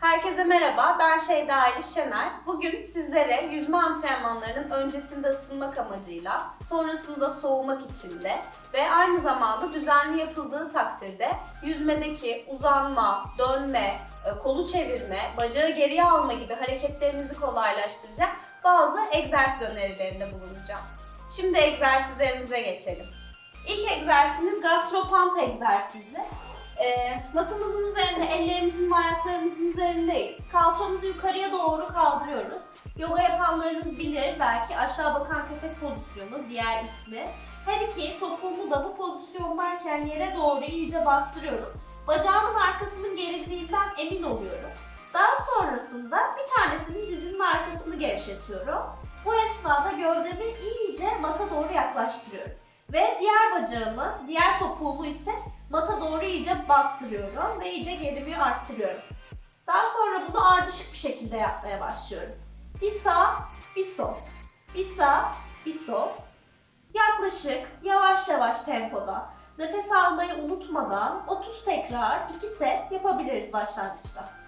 Herkese merhaba, ben Şeyda Elif Şener. Bugün sizlere yüzme antrenmanlarının öncesinde ısınmak amacıyla, sonrasında soğumak için de ve aynı zamanda düzenli yapıldığı takdirde yüzmedeki uzanma, dönme, e, kolu çevirme, bacağı geriye alma gibi hareketlerimizi kolaylaştıracak bazı egzersiz önerilerinde bulunacağım. Şimdi egzersizlerimize geçelim. İlk egzersizimiz gastropump egzersizi. E, matımızın üzerine ellerimizin ve ayaklarımızın üzerindeyiz. Kalçamızı yukarıya doğru kaldırıyoruz. Yoga yapanlarınız bilir belki aşağı bakan köpek pozisyonu diğer ismi. Her iki topuğumu da bu pozisyondayken yere doğru iyice bastırıyorum. Bacağımın arkasının gerildiğinden emin oluyorum. Daha sonrasında bir tanesinin dizinin arkasını gevşetiyorum. Bu esnada gövdemi iyice mata doğru yaklaştırıyorum. Ve diğer bacağımı, diğer topuğumu ise mata doğru iyice bastırıyorum ve iyice gerimi arttırıyorum. Daha sonra bunu ardışık bir şekilde yapmaya başlıyorum. Bir sağ, bir sol. Bir sağ, bir sol. Yaklaşık yavaş yavaş tempoda nefes almayı unutmadan 30 tekrar 2 set yapabiliriz başlangıçta.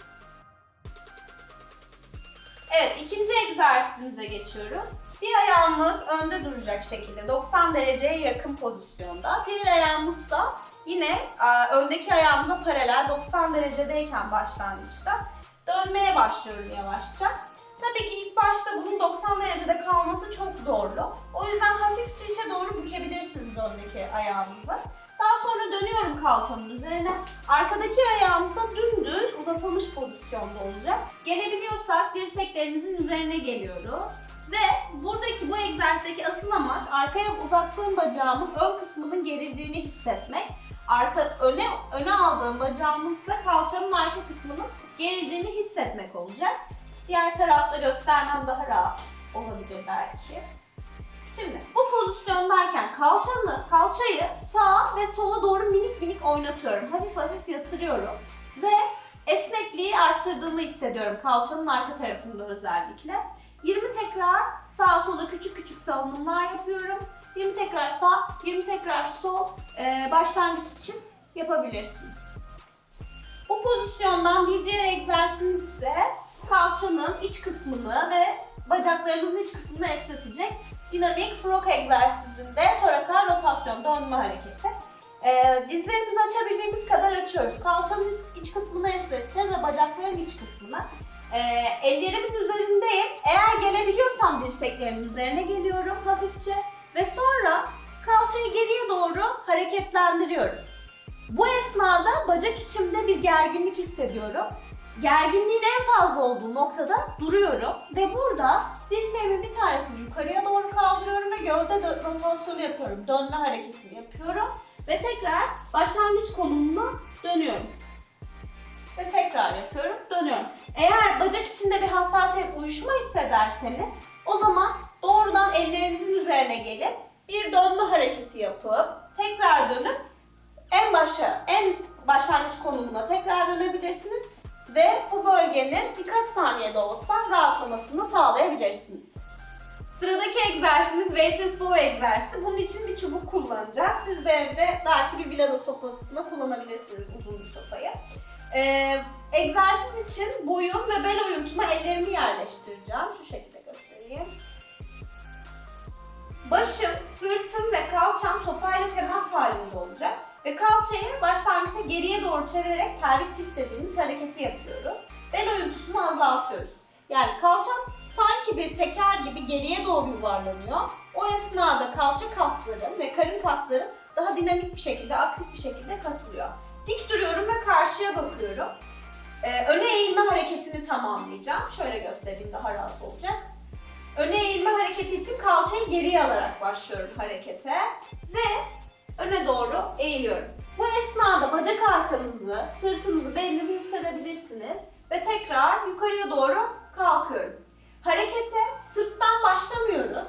Evet, ikinci egzersizimize geçiyoruz. Bir ayağımız önde duracak şekilde 90 dereceye yakın pozisyonda. Diğer ayağımız da yine öndeki ayağımıza paralel 90 derecedeyken başlangıçta dönmeye başlıyorum yavaşça. Tabii ki ilk başta bunun 90 derecede kalması çok zorlu. O yüzden hafifçe içe doğru bükebilirsiniz öndeki ayağınızı. Daha sonra dönüyorum kalçamın üzerine. Arkadaki ayağımsa dümdüz uzatılmış pozisyonda olacak. Gelebiliyorsak dirseklerimizin üzerine geliyoruz. Ve buradaki bu egzersizdeki asıl amaç arkaya uzattığım bacağımın ön kısmının gerildiğini hissetmek. Arka öne öne aldığım bacağımın ise kalçamın arka kısmının gerildiğini hissetmek olacak. Diğer tarafta göstermem daha rahat olabilir belki. Şimdi bu pozisyondayken kalçamı, kalçayı sağa ve sola doğru minik minik oynatıyorum. Hafif hafif yatırıyorum ve esnekliği arttırdığımı hissediyorum kalçanın arka tarafında özellikle. 20 tekrar sağa sola küçük küçük salınımlar yapıyorum. 20 tekrar sağ, 20 tekrar sol e, başlangıç için yapabilirsiniz. Bu pozisyondan bir diğer egzersizimiz ise kalçanın iç kısmını ve bacaklarımızın iç kısmını esnetecek dinamik frog egzersizinde torakal rotasyon dönme hareketi. Ee, dizlerimizi açabildiğimiz kadar açıyoruz. Kalçanın iç kısmını esneteceğiz ve bacakların iç kısmını. Ee, ellerimin üzerindeyim. Eğer gelebiliyorsam dirseklerimin üzerine geliyorum hafifçe ve sonra kalçayı geriye doğru hareketlendiriyorum. Bu esnada bacak içimde bir gerginlik hissediyorum. Gerginliğin en fazla olduğu noktada duruyorum ve burada dirseğimin bir tanesini yukarıya doğru kaldırıyorum ve gövde rotasyonu yapıyorum. Dönme hareketini yapıyorum ve tekrar başlangıç konumuna dönüyorum. Ve tekrar yapıyorum, dönüyorum. Eğer bacak içinde bir hassasiyet, uyuşma hissederseniz o zaman doğrudan ellerinizin üzerine gelip bir dönme hareketi yapıp tekrar dönüp en başa, en başlangıç konumuna tekrar dönebilirsiniz ve bu bölgenin birkaç saniyede olsa rahatlamasını sağlayabilirsiniz. Sıradaki egzersizimiz Waiters Bow egzersizi. Bunun için bir çubuk kullanacağız. Siz de evde belki bir bilardo sopasını kullanabilirsiniz uzun bir sopayı. Ee, egzersiz için boyun ve bel oyuntuma ellerimi yerleştireceğim. Şu şekilde göstereyim. Başım, sırtım ve kalçam sopayla temas halinde olacak. Ve kalçayı başlangıçta geriye doğru çevirerek pelvik tip dediğimiz hareketi yapıyoruz. Bel oyuntusunu azaltıyoruz. Yani kalçam sanki bir teker gibi geriye doğru yuvarlanıyor. O esnada kalça kaslarım ve karın kaslarım daha dinamik bir şekilde, aktif bir şekilde kasılıyor. Dik duruyorum ve karşıya bakıyorum. Ee, öne eğilme hareketini tamamlayacağım. Şöyle göstereyim daha rahat olacak. Öne eğilme hareketi için kalçayı geriye alarak başlıyorum harekete. Ve öne doğru eğiliyorum. Bu esnada bacak arkanızı, sırtınızı, belinizi hissedebilirsiniz. Ve tekrar yukarıya doğru kalkıyorum. Harekete sırttan başlamıyoruz.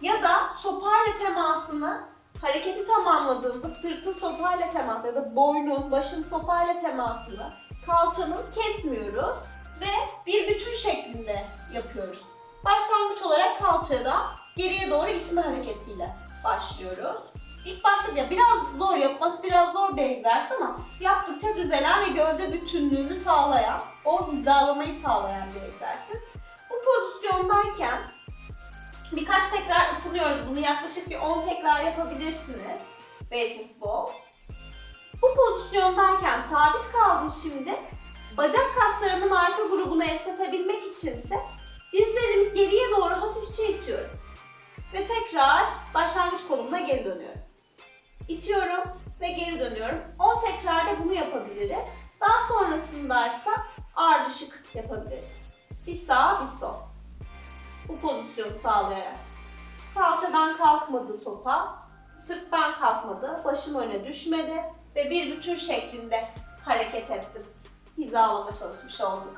Ya da sopayla temasını hareketi tamamladığımda sırtın sopayla teması ya da boynun, başın sopayla temasını kalçanın kesmiyoruz ve bir bütün şeklinde yapıyoruz. Başlangıç olarak kalçadan geriye doğru itme hareketiyle başlıyoruz. İlk başta ya biraz zor, yapması biraz zor bir ama yaptıkça düzelen ve gövde bütünlüğünü sağlayan, o hizalamayı sağlayan bir egzersiz. Bu pozisyondayken birkaç tekrar ısınıyoruz. Bunu yaklaşık bir 10 tekrar yapabilirsiniz. Beatrice Ball. Bu pozisyondayken sabit kaldım şimdi. Bacak kaslarımın arka grubunu esnetebilmek içinse dizlerimi geriye doğru hafifçe itiyorum. Ve tekrar başlangıç kolumuna geri dönüyorum. İtiyorum ve geri dönüyorum. 10 tekrarda bunu yapabiliriz. Daha sonrasında ise ardışık yapabiliriz. Bir sağ, bir sol. Bu pozisyonu sağlayarak. Kalçadan kalkmadı sopa, sırttan kalkmadı, başım öne düşmedi ve bir bütün şeklinde hareket ettim. Hizalama çalışmış olduk.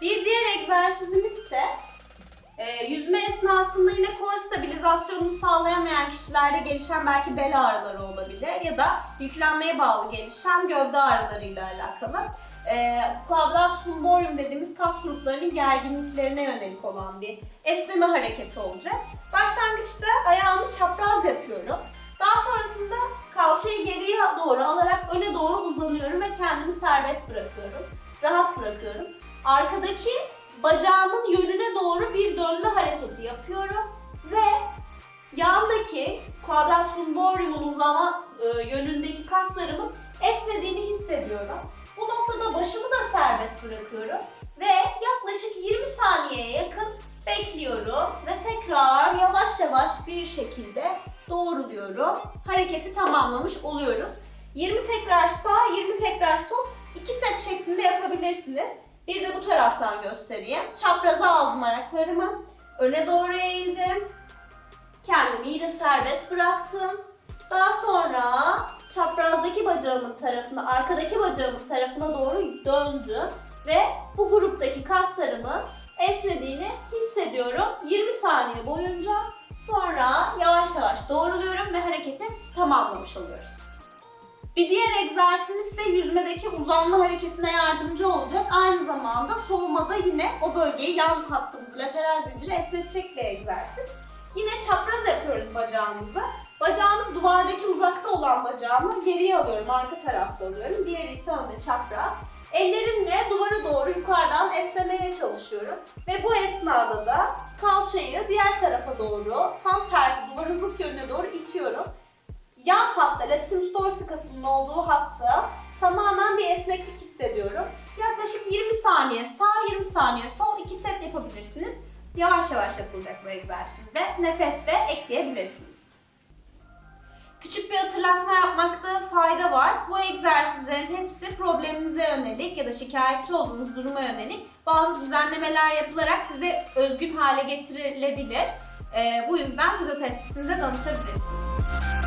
Bir diğer egzersizimiz ise e, yüzme esnasında yine kor stabilizasyonunu sağlayamayan kişilerde gelişen belki bel ağrıları olabilir ya da yüklenmeye bağlı gelişen gövde ağrılarıyla alakalı. E, quadriceps lumborum dediğimiz kas gruplarının gerginliklerine yönelik olan bir esneme hareketi olacak. Başlangıçta ayağımı çapraz yapıyorum. Daha sonrasında kalçayı geriye doğru alarak öne doğru uzanıyorum ve kendimi serbest bırakıyorum. Rahat bırakıyorum. Arkadaki bacağımın yönüne doğru bir dönme hareketi yapıyorum ve yandaki quadratus lumborium'un uzama e, yönündeki kaslarımın esnediğini hissediyorum. Bu noktada başımı da serbest bırakıyorum ve yaklaşık 20 saniyeye yakın bekliyorum ve tekrar yavaş yavaş bir şekilde doğruluyorum. Hareketi tamamlamış oluyoruz. 20 tekrar sağ, 20 tekrar sol. 2 set şeklinde yapabilirsiniz. Bir de bu taraftan göstereyim. Çapraza aldım ayaklarımı. Öne doğru eğildim. Kendimi iyice serbest bıraktım. Daha sonra çaprazdaki bacağımın tarafına, arkadaki bacağımın tarafına doğru döndüm. Ve bu gruptaki kaslarımın esnediğini hissediyorum 20 saniye boyunca. Sonra yavaş yavaş doğruluyorum ve hareketi tamamlamış oluyoruz. Bir diğer egzersizimiz ise yüzmedeki uzanma hareketine yardımcı olacak. Aynı zamanda soğumada yine o bölgeyi yan hattımız lateral zinciri esnetecek bir egzersiz. Yine çapraz yapıyoruz bacağımızı. Bacağımız duvardaki uzakta olan bacağımı geriye alıyorum, arka tarafta alıyorum. Diğeri ise önde çapraz. Ellerimle duvara doğru yukarıdan esnemeye çalışıyorum. Ve bu esnada da kalçayı diğer tarafa doğru, tam tersi duvarın zıt yönüne doğru itiyorum. Yan hatta latissimus dorsi kasının olduğu hatta tamamen bir esneklik hissediyorum. Yaklaşık 20 saniye sağ, 20 saniye sol, 2 set yapabilirsiniz. Yavaş yavaş yapılacak bu egzersizde. Nefes de ekleyebilirsiniz. Küçük bir hatırlatma yapmakta fayda var. Bu egzersizlerin hepsi probleminize yönelik ya da şikayetçi olduğunuz duruma yönelik bazı düzenlemeler yapılarak size özgün hale getirilebilir. Ee, bu yüzden fizyoterapistinize danışabilirsiniz.